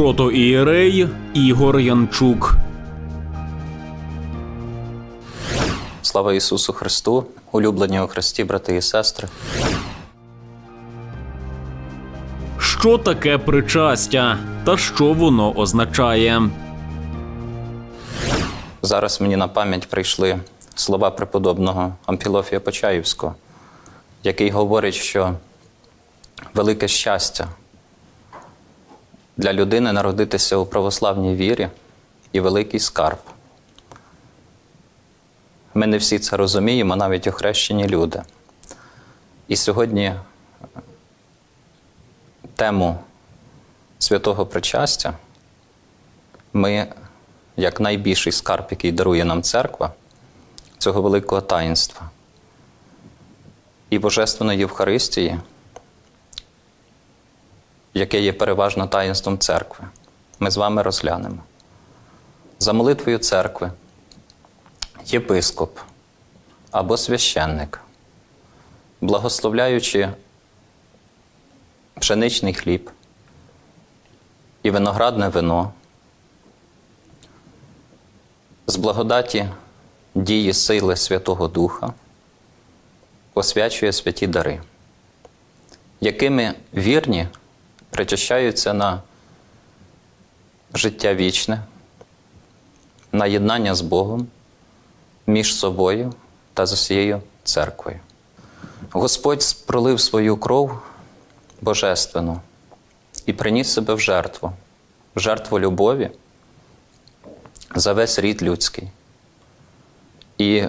Протоієрей Ігор Янчук. Слава Ісусу Христу, улюблені у Христі, брати і сестри. Що таке причастя та що воно означає? Зараз мені на пам'ять прийшли слова преподобного Амфілофія Почаївського, який говорить, що велике щастя для людини народитися у православній вірі і великий скарб. Ми не всі це розуміємо, навіть охрещені люди. І сьогодні тему святого причастя ми, як найбільший скарб, який дарує нам церква, цього великого таїнства і Божественної Євхаристії, яке є переважно таїнством церкви, ми з вами розглянемо. За молитвою церкви єпископ або священник, благословляючи пшеничний хліб і виноградне вино, з благодаті дії сили Святого Духа освячує святі дари, якими вірні причащаються на життя вічне, на єднання з Богом між собою та з усією церквою. Господь пролив свою кров божественну і приніс себе в жертву, в жертву любові за весь рід людський. І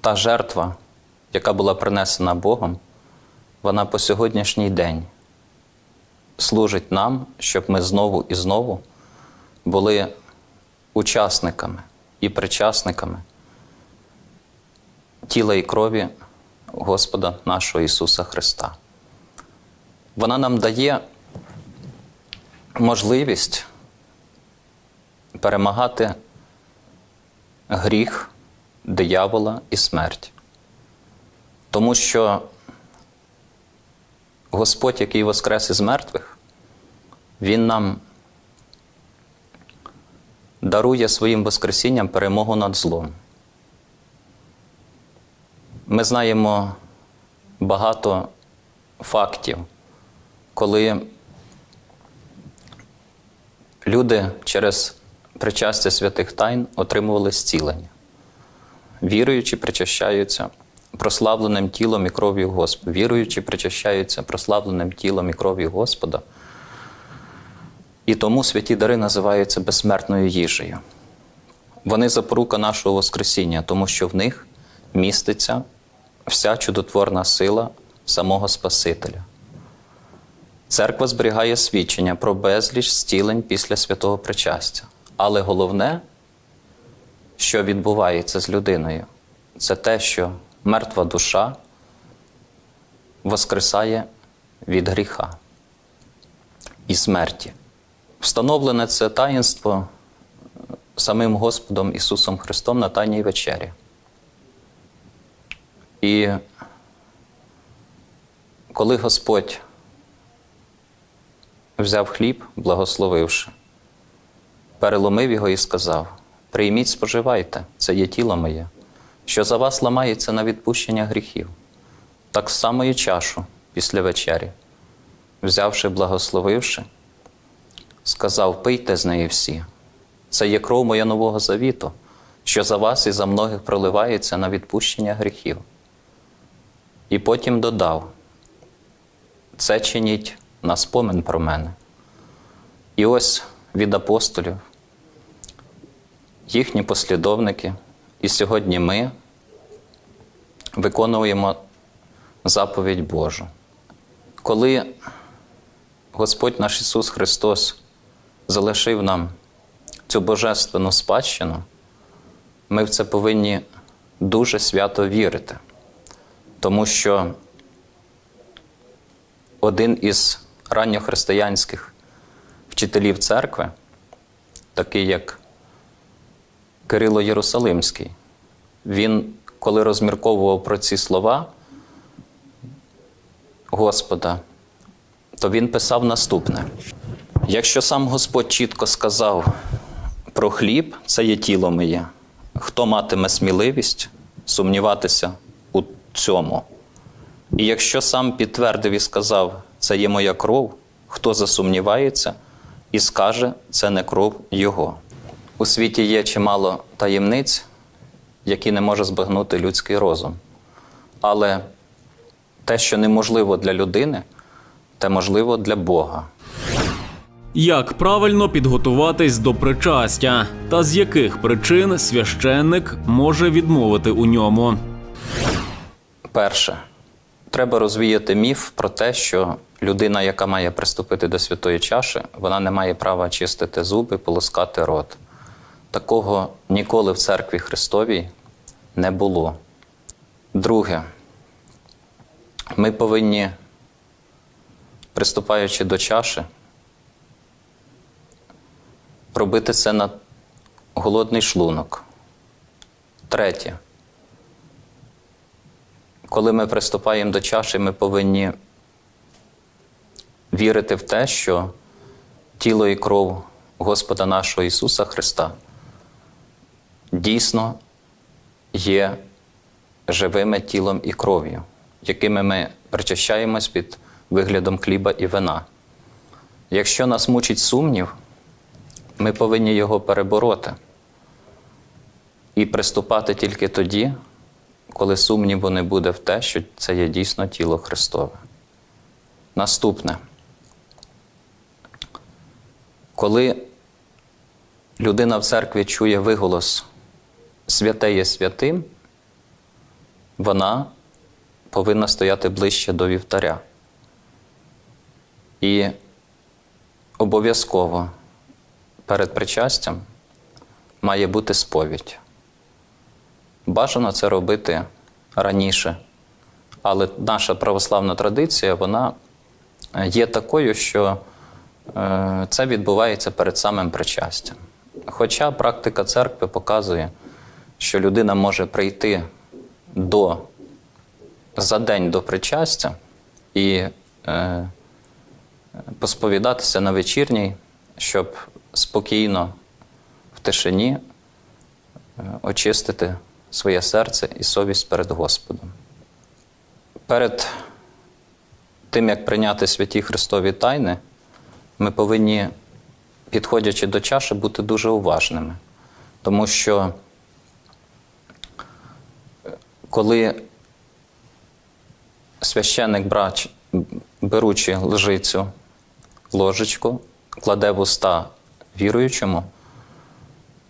та жертва, яка була принесена Богом, вона по сьогоднішній день служить нам, щоб ми знову і знову були учасниками і причасниками тіла і крові Господа нашого Ісуса Христа. Вона нам дає можливість перемагати гріх, диявола і смерть. Тому що Господь, який воскрес із мертвих, Він нам дарує своїм Воскресінням перемогу над злом. Ми знаємо багато фактів, коли люди через причастя святих тайн отримували зцілення. Віруючи, причащаються прославленим тілом і кров'ю Господа. Віруючи, причащаються прославленим тілом і кров'ю Господа. І тому святі дари називаються безсмертною їжею. Вони запорука нашого Воскресіння, тому що в них міститься вся чудотворна сила самого Спасителя. Церква зберігає свідчення про безліч зцілень після святого причастя. Але головне, що відбувається з людиною, це те, що мертва душа воскресає від гріха і смерті. Встановлене це таїнство самим Господом Ісусом Христом на Тайній вечері. І коли Господь взяв хліб, благословивши, переломив його і сказав: Прийміть, споживайте, це є тіло моє, що за вас ламається на відпущення гріхів, так само і чашу після вечері, взявши, благословивши, сказав: Пийте з неї всі. Це є кров моя нового завіту, що за вас і за многих проливається на відпущення гріхів. І потім додав: це чиніть на спомин про мене. І ось від апостолів, їхні послідовники, і сьогодні ми виконуємо заповідь Божу. Коли Господь наш Ісус Христос залишив нам цю божественну спадщину, ми в це повинні дуже свято вірити, тому що один із ранньохристиянських вчителів церкви, такий як Кирило Єрусалимський, він, коли розмірковував про ці слова Господа, то він писав наступне: Якщо сам Господь чітко сказав про хліб, це є тіло моє, хто матиме сміливість сумніватися у цьому? І якщо сам підтвердив і сказав, це є моя кров, хто засумнівається і скаже, це не кров Його. У світі є чимало таємниць, які не може збагнути людський розум. Але те, що неможливо для людини, те можливо для Бога. Як правильно підготуватись до причастя, та з яких причин священник може відмовити у ньому? Перше, треба розвіяти міф про те, що людина, яка має приступити до святої чаші, вона не має права чистити зуби, полоскати рот. Такого ніколи в церкві Христовій не було. Друге, ми повинні, приступаючи до чаші, робити це на голодний шлунок. Третє. Коли ми приступаємо до чаші, ми повинні вірити в те, що тіло і кров Господа нашого Ісуса Христа дійсно є живими тілом і кров'ю, якими ми причащаємось під виглядом хліба і вина. Якщо нас мучить сумнів, ми повинні його перебороти і приступати тільки тоді, коли сумніву не буде в те, що це є дійсно тіло Христове. Наступне. Коли людина в церкві чує виголос святе є святим, вона повинна стояти ближче до вівтаря. І обов'язково перед причастям має бути сповідь. Бажано це робити раніше. Але наша православна традиція вона є такою, що е, це відбувається перед самим причастям. Хоча практика церкви показує, що людина може прийти до, за день до причастя і е, посповідатися на вечірній, щоб спокійно в тишині е, очистити своє серце і совість перед Господом. Перед тим, як прийняти святі Христові тайни, ми повинні, підходячи до чаші, бути дуже уважними. Тому що, е, коли священник, брач, беручи лжицю, ложечку, кладе в уста віруючому,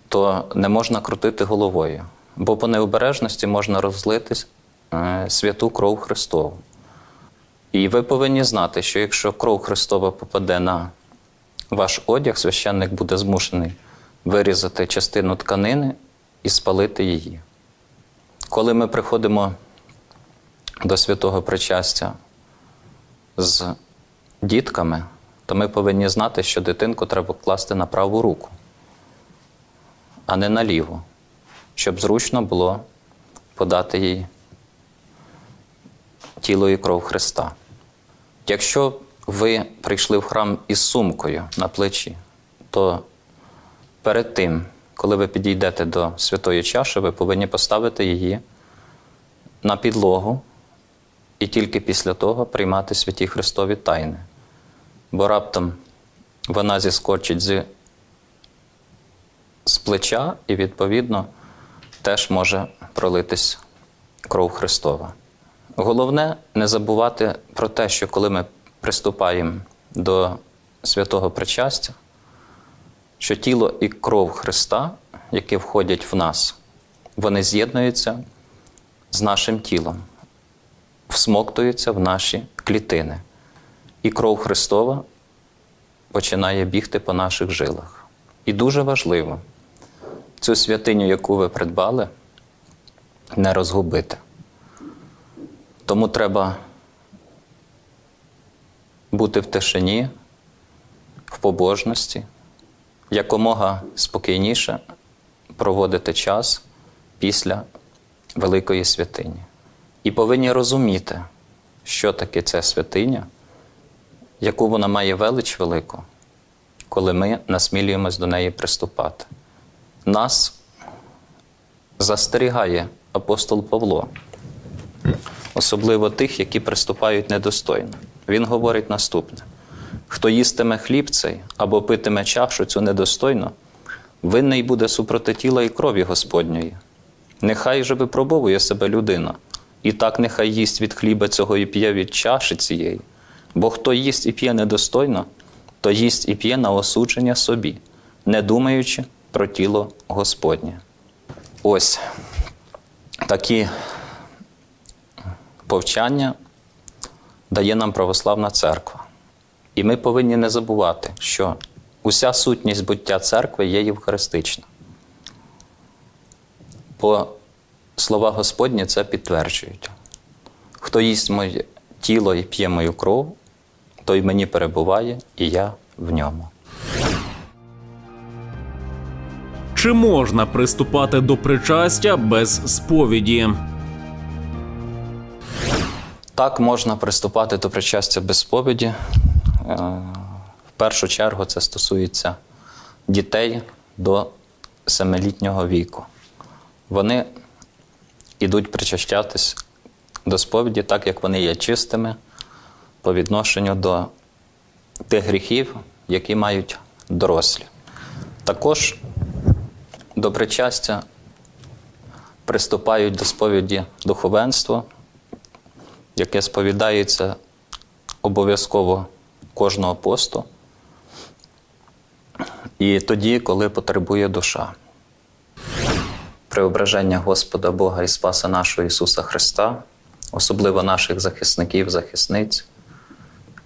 то не можна крутити головою, бо по необережності можна розлити е, святу кров Христову. І ви повинні знати, що якщо кров Христова попаде на ваш одяг, священник буде змушений вирізати частину тканини і спалити її. Коли ми приходимо до святого причастя з дітками, то ми повинні знати, що дитинку треба класти на праву руку, а не на ліву, щоб зручно було подати їй тіло і кров Христа. Якщо ви прийшли в храм із сумкою на плечі, то перед тим, коли ви підійдете до святої чаші, ви повинні поставити її на підлогу і тільки після того приймати святі Христові тайни. Бо раптом вона зіскочить з, з плеча і, відповідно, теж може пролитись кров Христова. Головне не забувати про те, що коли ми приступаємо до святого причастя, що тіло і кров Христа, які входять в нас, вони з'єднуються з нашим тілом, всмоктуються в наші клітини. І кров Христова починає бігти по наших жилах. І дуже важливо цю святиню, яку ви придбали, не розгубити. Тому треба бути в тишині, в побожності, якомога спокійніше проводити час після Великої святині. І повинні розуміти, що таке ця святиня, яку вона має велич велику, коли ми насмілюємось до неї приступати. Нас застерігає апостол Павло, особливо тих, які приступають недостойно. Він говорить наступне: хто їстиме хліб цей або питиме чашу цю недостойно, винний буде супроти тіла і крові Господньої. Нехай же випробовує себе людина, і так нехай їсть від хліба цього і п'є від чаші цієї. Бо хто їсть і п'є недостойно, то їсть і п'є на осудження собі, не думаючи про тіло Господнє. Ось такі повчання дає нам православна церква. І ми повинні не забувати, що уся сутність буття церкви є євхаристична. Бо слова Господні це підтверджують. Хто їсть моє тіло і п'є мою кров, той мені перебуває, і я в ньому. Чи можна приступати до причастя без сповіді? Так можна приступати до причастя без сповіді. Е, В першу чергу це стосується дітей до семилітнього віку. Вони йдуть причащатись до сповіді, так як вони є чистими по відношенню до тих гріхів, які мають дорослі. Також до причастя приступають до сповіді духовенства, яке сповідається обов'язково кожного посту, і тоді, коли потребує душа. Преображення Господа Бога і Спаса нашого Ісуса Христа, особливо наших захисників, захисниць.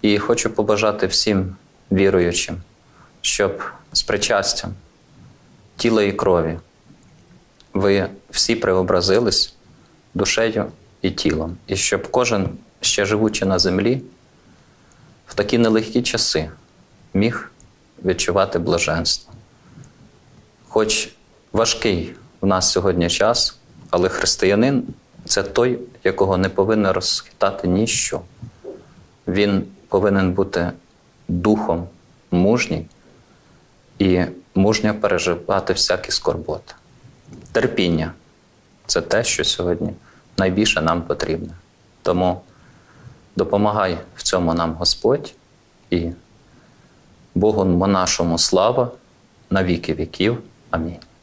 І хочу побажати всім віруючим, щоб з причастям тіла і крові ви всі преобразились душею і тілом, і щоб кожен, ще живучи на землі, в такі нелегкі часи міг відчувати блаженство. Хоч важкий в нас сьогодні час, але християнин це той, якого не повинно розхитати ніщо. Він повинен бути духом мужній і мужньо переживати всякі скорботи. Терпіння це те, що сьогодні найбільше нам потрібно. Тому допомагай в цьому нам Господь і Богу нашому слава на віки віків. Амінь.